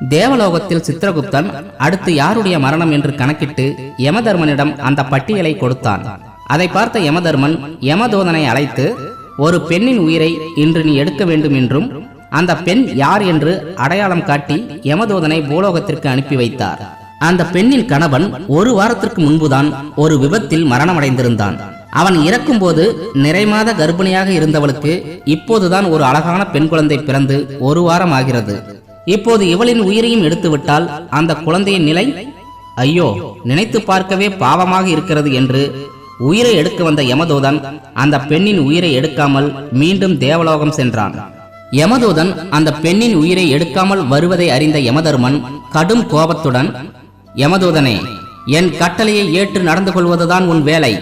தேவலோகத்தில் சித்திரகுப்தன் அடுத்து யாருடைய மரணம் என்று கணக்கிட்டு யமதர்மனிடம் அந்த பட்டியலை கொடுத்தான். அதை பார்த்த யமதர்மன் யமதோதனை அழைத்து ஒரு பெண்ணின் உயிரை இன்று நீ எடுக்க வேண்டும் என்றும் அந்த பெண் யார் என்று அடையாளம் காட்டி யமதோதனை பூலோகத்திற்கு அனுப்பி வைத்தார். அந்த பெண்ணின் கணவன் ஒரு வாரத்திற்கு முன்புதான் ஒரு விபத்தில் மரணமடைந்திருந்தான். அவன் இறக்கும்போது நிறைமாத கர்ப்பிணியாக இருந்தவளுக்கு இப்போதுதான் ஒரு அழகான பெண் குழந்தை பிறந்து ஒரு வாரம் ஆகிறது. இப்போது இவளின் உயிரையும் எடுத்துவிட்டால் அந்த குழந்தையின் நிலை? ஐயோ நினைத்து பார்க்கவே பாவமாக இருக்கிறது என்று உயிரை எடுக்க வந்த யமதூதன் அந்த பெண்ணின் உயிரை எடுக்காமல் மீண்டும் தேவலோகம் சென்றான். யமதூதன் அந்த பெண்ணின் உயிரை எடுக்காமல் வருவதை அறிந்த யமதர்மன் கடும் கோபத்துடன் யமதூதனே என் கட்டளையை ஏற்று நடந்து கொள்வதுதான் உன் வேலை.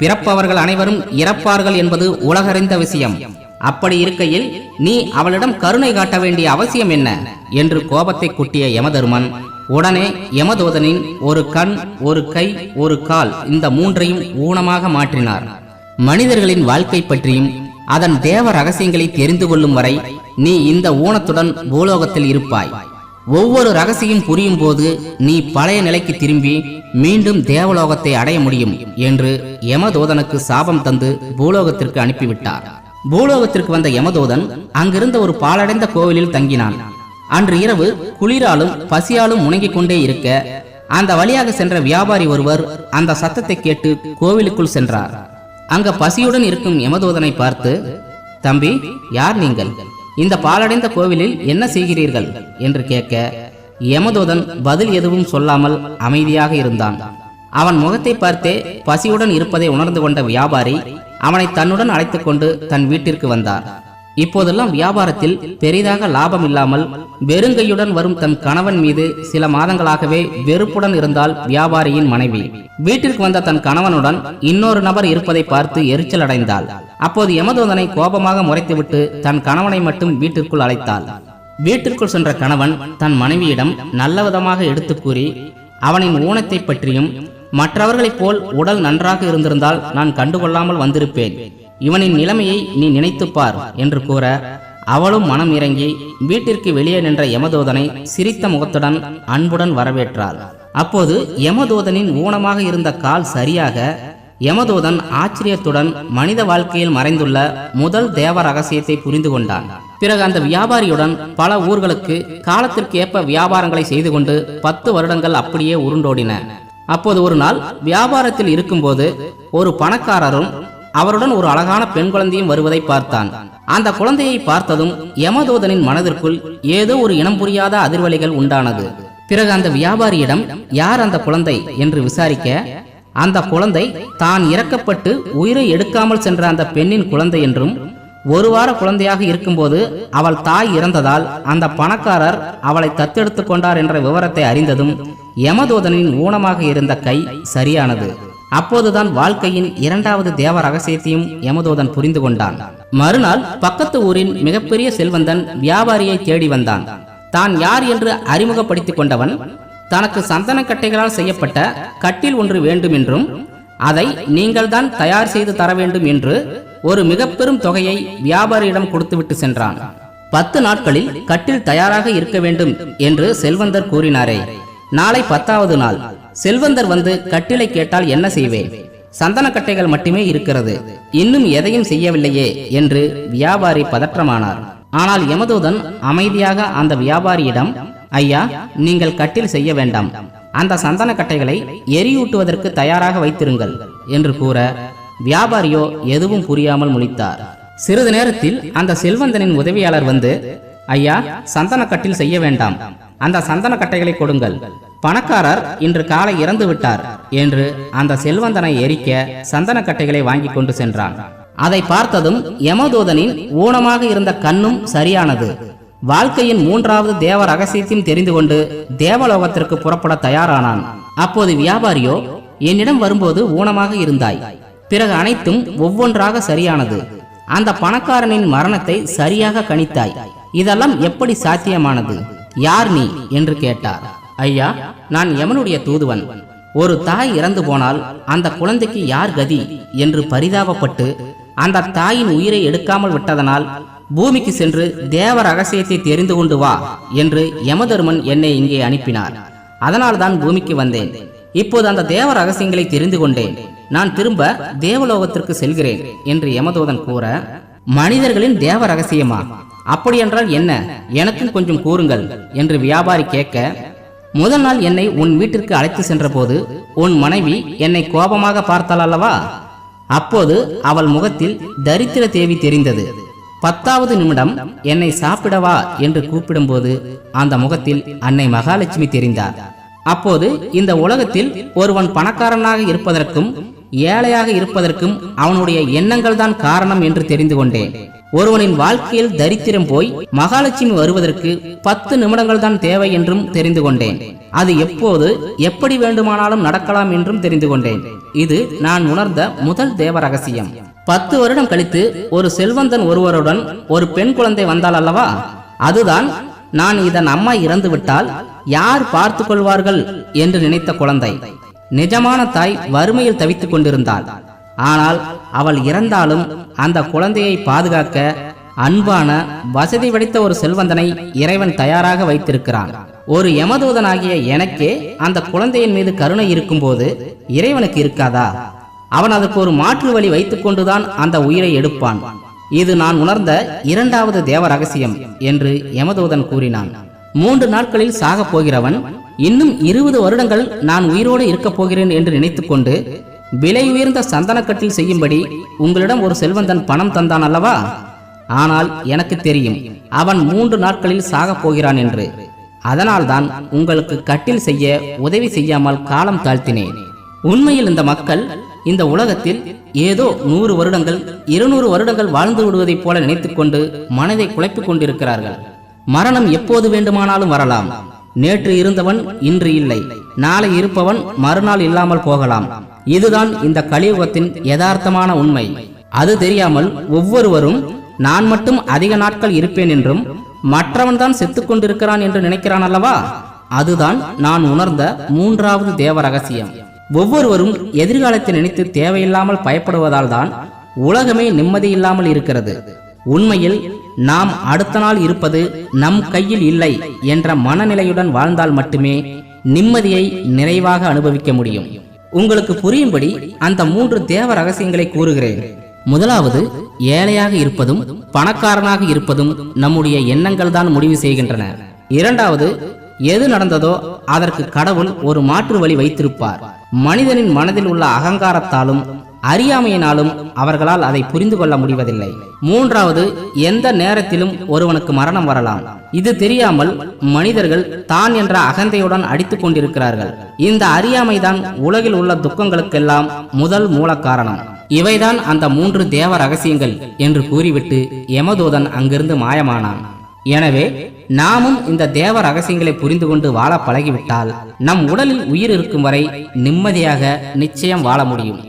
பிறப்பவர்கள் அனைவரும் இறப்பார்கள் என்பது உலகறிந்த விஷயம். அப்படி இருக்கையில் நீ அவளிடம் கருணை காட்ட வேண்டிய அவசியம் என்ன? என்று கோபத்தை கொட்டிய யமதர்மன் உடனே யமதோதனின் ஒரு கண் ஒரு கை ஒரு கால் இந்த மூன்றையும் ஊனமாக மாற்றினார். மனிதர்களின் வாழ்க்கை பற்றியும் அதன் தேவ ரகசியங்களை தெரிந்து கொள்ளும் வரை நீ இந்த ஊனத்துடன் பூலோகத்தில் இருப்பாய். ஒவ்வொரு ரகசியம் புரியும் போது நீ பழைய நிலைக்கு திரும்பி மீண்டும் தேவலோகத்தை அடைய முடியும் என்று யமதோதனுக்கு சாபம் தந்து பூலோகத்திற்கு அனுப்பிவிட்டார். பூலோகத்திற்கு வந்த யமதூதன் அங்கிருந்த ஒரு பாலடைந்த கோவிலில் தங்கினான். அன்று இரவு குளிராலும் பசியாலும் முணங்கிக் கொண்டே இருக்க அந்த வழியாக சென்ற வியாபாரி ஒருவர் அந்த சத்தத்தை கேட்டு கோவிலுக்குள் சென்றார். அங்க பசியுடன் இருக்கும் யமதூதனை பார்த்து தம்பி யார் நீங்கள்? இந்த பாலடைந்த கோவிலில் என்ன செய்கிறீர்கள்? என்று கேட்க யமதூதன் பதில் எதுவும் சொல்லாமல் அமைதியாக இருந்தான். அவன் முகத்தை பார்த்தே பசியுடன் இருப்பதை உணர்ந்து கொண்ட வியாபாரி அவனை தன்னுடன் அழைத்துக் கொண்டு தன் வீட்டிற்கு வந்தார். இப்போதெல்லாம் வியாபாரத்தில் பெரிதாக லாபம் இல்லாமல் வெறுங்கையுடன் வரும் தன் கணவன் மீது சில மாதங்களாகவே வெறுப்புடன் இருந்தால் வியாபாரியின் மனைவி. வீட்டிற்கு வந்த தன் கணவனுடன் இன்னொரு நபர் இருப்பதை பார்த்து எரிச்சல் அடைந்தாள். அப்போது யமதோதனை கோபமாக முறைத்துவிட்டு தன் கணவனை மட்டும் வீட்டிற்குள் அழைத்தாள். வீட்டிற்குள் சென்ற கணவன் தன் மனைவியிடம் நல்லவிதமாக எடுத்து கூறி அவனின் ஊனத்தை பற்றியும் மற்றவர்களைப் போல் உடல் நன்றாக இருந்திருந்தால் நான் கண்டுகொள்ளாமல் வந்திருப்பேன். இவனின் நிலைமையை நீ நினைத்துப்பார் என்று கூற அவளும் மனம் இறங்கி வீட்டிற்கு வெளியே நின்ற யமதூதனை சிரித்த முகத்துடன் அன்புடன் வரவேற்றாள். அப்போது யமதூதனின் ஊனமாக இருந்த கால் சரியாக யமதூதன் ஆச்சரியத்துடன் மனித வாழ்க்கையில் மறைந்துள்ள முதல் தேவ ரகசியத்தை புரிந்து கொண்டான். பிறகு அந்த வியாபாரியுடன் பல ஊர்களுக்கு காலத்திற்கு ஏற்ப வியாபாரங்களை செய்து கொண்டு பத்து வருடங்கள் அப்படியே உருண்டோடின. அப்போது ஒரு நாள் வியாபாரத்தில் இருக்கும்போது ஒரு பணக்காரரும் அவருடன் ஒரு அழகான பெண் குழந்தையும் வருவதை பார்த்தான். அந்த குழந்தையை பார்த்ததும் யமதூதனின் மனதிற்குள் ஏதோ ஒரு இனம் புரியாத அதிர்வலைகள் உண்டானது. பிறகு அந்த வியாபாரியிடம் யார் அந்த குழந்தை? என்று விசாரிக்க அந்த குழந்தை தான் இறக்கப்பட்டு உயிரை எடுக்காமல் சென்ற அந்த பெண்ணின் குழந்தை என்றும் ஒரு வார குழந்தையாக இருக்கும்போது அவள் தாய் இறந்ததால் அந்த பணக்காரர் அவளை தத்தெடுத்து கொண்டார் என்ற விவரத்தை அறிந்ததும் யமதூதனின் ஊனமாக இருந்த கை சரியானது. அப்போதுதான் வாழ்க்கையின் இரண்டாவது தேவ ரகசியத்தையும் யமதூதன் புரிந்து கொண்டான். மறுநாள் பக்கத்து ஊரின் மிகப்பெரிய செல்வந்தன் வியாபாரியை தேடி வந்தான். தான் யார் என்று அறிமுகப்படுத்திக் கொண்டவன் தனக்கு சந்தனக்கட்டைகளால் செய்யப்பட்ட கட்டில் ஒன்று வேண்டும் என்றும் அதை நீங்கள்தான் தயார் செய்து தர வேண்டும் என்று ஒரு மிக பெரும் தொகையை வியாபாரியிடம் கொடுத்துவிட்டு சென்றான். பத்து நாட்களில் கட்டில் தயாராக இருக்க வேண்டும் என்று செல்வந்தர் கூறினாரே. நாளை பத்தாவது நாள். செல்வந்தர் வந்து கட்டிலை கேட்டால் என்ன செய்வேன்? சந்தனக்கட்டைகள் மட்டுமே இருக்கிறது. இன்னும் எதையும் செய்யவில்லையே என்று வியாபாரி பதற்றமானார். ஆனால் யமதூதன் அமைதியாக அந்த வியாபாரியிடம் ஐயா நீங்கள் கட்டில் செய்ய வேண்டாம். அந்த சந்தனக்கட்டைகளை எரியூட்டுவதற்கு தயாராக வைத்திருங்கள் என்று கூற வியாபாரியோ எதுவும் புரியாமல் முழித்தார். சிறிது நேரத்தில் அந்த செல்வந்தனின் உதவியாளர் வந்து ஐயா சந்தனக்கட்டில் செய்ய வேண்டாம். அந்த சந்தன கட்டைகளை கொடுங்கள். பணக்காரர் இன்று காலை இறந்து விட்டார். என்று அந்த செல்வந்தனை எரிக்க சந்தன கட்டைகளை வாங்கி கொண்டு சென்றான். அதை பார்த்ததும் யமதூதனின் ஊனமாக இருந்த கண்ணும் சரியானது. வாழ்க்கையின் மூன்றாவது தேவ ரகசியத்தையும் தெரிந்து கொண்டு தேவலோகத்திற்கு புறப்பட தயாரானான். அப்போது வியாபாரியோ என்னிடம் வரும்போது ஊனமாக இருந்தாய். பிறகு அனைத்தும் ஒவ்வொன்றாக சரியானது. அந்த பணக்காரனின் மரணத்தை சரியாக கணித்தாய். இதெல்லாம் எப்படி சாத்தியமானது? யார் நீ என்று கேட்டார். ஐயா நான் யமனுடைய தூதுவன். ஒரு தாய் இறந்து போனால் அந்த குழந்தைக்கு யார் கதி என்று பரிதாபப்பட்டு அந்த தாயின் உயிரை எடுக்காமல் விட்டதனால் பூமிக்கு சென்று தேவ ரகசியத்தை தெரிந்து கொண்டு வா என்று யமதர்மன் என்னை இங்கே அனுப்பினார். அதனால்தான் பூமிக்கு வந்தேன். இப்போது அந்த தேவ ரகசியங்களை தெரிந்து கொண்டேன். நான் திரும்ப தேவலோகத்திற்கு செல்கிறேன் என்று யமதோதன் கூற மனிதர்களின் தேவ ரகசியமா? அப்படியென்றால் என்ன? எனக்கும் கொஞ்சம் கூறுங்கள் என்று வியாபாரி கேட்க முதல் நாள் என்னை உன் வீட்டிற்கு அழைத்து சென்றபோது உன் மனைவி என்னை கோபமாக பார்த்தாள் அல்லவா? அப்போது அவள் முகத்தில் தரித்திர தேவி தெரிந்தது. பத்தாவது நிமிடம் என்னை சாப்பிடவா? என்று கூப்பிடும்போது அந்த முகத்தில் அன்னை மகாலட்சுமி தெரிந்தார். அப்போது இந்த உலகத்தில் ஒருவன் பணக்காரனாக இருப்பதற்கும் ஏழையாக இருப்பதற்கும் அவனுடைய எண்ணங்கள் தான் காரணம் என்று தெரிந்து கொண்டேன். ஒருவனின் வாழ்க்கையில் தரித்திரம் போய் மகாலட்சுமி வருவதற்கு பத்து நிமிடங்கள் தான் தேவை என்றும் தெரிந்து கொண்டேன். அது எப்போது எப்படி வேண்டுமானாலும் நடக்கலாம் என்றும் தெரிந்து கொண்டேன். இது நான் உணர்ந்த முதல் தேவ ரகசியம். பத்து வருடம் கழித்து ஒரு செல்வந்தன் ஒருவருடன் ஒரு பெண் குழந்தை வந்தால் அல்லவா? அதுதான் நான் இதன் அம்மா இறந்து விட்டால் யார் பார்த்து கொள்வார்கள் என்று நினைத்த குழந்தை. நிஜமான தாய் வறுமையில் தவித்துக் கொண்டிருந்தாள். ஆனால் அவள் இறந்தாலும் அந்த குழந்தையை பாதுகாக்க அன்பான வசதி வடித்த ஒரு செல்வந்தனை இறைவன் தயாராக வைத்திருக்கிறான். ஒரு யமதூதனாகிய எனக்கே அந்த குழந்தையின் மீது கருணை இருக்கும்போது இறைவனுக்கு இருக்காதா? அவன் அதற்கு ஒரு மாற்று வழி வைத்துக் கொண்டுதான் அந்த உயிரை எடுப்பான். இது நான் உணர்ந்த இரண்டாவது தேவ ரகசியம் என்று யமதூதன் கூறினான். மூன்று நாட்களில் சாகப் போகிறவன் இன்னும் இருபது வருடங்கள் நான் உயிரோடு இருக்கப் போகிறேன் என்று நினைத்துக்கொண்டு விலை உயர்ந்த சந்தனக்கட்டில் செய்யும்படி உங்களிடம் ஒரு செல்வந்தன் பணம் தந்தான் அல்லவா? ஆனால் எனக்கு தெரியும் அவன் மூன்று நாட்களில் சாகப் போகிறான் என்று. அதனால்தான் உங்களுக்கு கட்டில் செய்ய உதவி செய்யாமல் காலம் தாழ்த்தினேன். உண்மையில் இந்த மக்கள் இந்த உலகத்தில் ஏதோ நூறு வருடங்கள் இருநூறு வருடங்கள் வாழ்ந்து விடுவதைப் போல நினைத்துக்கொண்டு மனதை குழப்பிக் கொண்டிருக்கிறார்கள். மரணம் எப்போது வேண்டுமானாலும் வரலாம். நேற்று இருந்தவன் இன்று இல்லை. நாளை இருப்பவன் மறுநாள் இல்லாமல் போகலாம். இதுதான் இந்த கலியுகத்தின் யதார்த்தமான உண்மை. அது தெரியாமல் ஒவ்வொருவரும் நான் மட்டும் அதிக நாட்கள் இருப்பேன் என்றும் மற்றவன் தான் செத்துக் கொண்டிருக்கிறான் என்று நினைக்கிறான் அல்லவா? அதுதான் நான் உணர்ந்த மூன்றாவது தேவ ரகசியம். ஒவ்வொருவரும் எதிர்காலத்தை நினைத்து தேவையில்லாமல் பயப்படுவதால் தான் உலகமே நிம்மதியில்லாமல் இருக்கிறது. உண்மையில் நாம் அடுத்த நாள் இருப்பது நம் கையில் இல்லை என்ற மனநிலையுடன் வாழ்ந்தால் மட்டுமே நிம்மதியை நிறைவாக அனுபவிக்க முடியும். உங்களுக்கு புரியும்படி அந்த மூன்று தேவ ரகசியங்களை கூறுகிறேன். முதலாவது ஏழையாக இருப்பதும் பணக்காரனாக இருப்பதும் நம்முடைய எண்ணங்கள் தான் முடிவு செய்கின்றன. இரண்டாவது எது நடந்ததோ அதற்கு கடவுள் ஒரு மாற்று வழி வைத்திருப்பார். மனிதனின் மனதில் உள்ள அகங்காரத்தாலும் அறியாமையினாலும் அவர்களால் அதை புரிந்து கொள்ள முடிவதில்லை. மூன்றாவது எந்த நேரத்திலும் ஒருவனுக்கு மரணம் வரலாம். இது தெரியாமல் மனிதர்கள் தான் என்ற அகந்தையுடன் அடித்துக் கொண்டிருக்கிறார்கள். இந்த அறியாமைதான் உலகில் உள்ள துக்கங்களுக்கெல்லாம் முதல் மூல காரணம் இவைதான் அந்த மூன்று தேவ ரகசியங்கள் என்று கூறிவிட்டு யமதூதன் அங்கிருந்து மாயமானான். எனவே நாமும் இந்த தேவ ரகசியங்களை புரிந்து கொண்டு வாழ பழகிவிட்டால் நம் உடலில் உயிர் இருக்கும் வரை நிம்மதியாக நிச்சயம் வாழ முடியும்.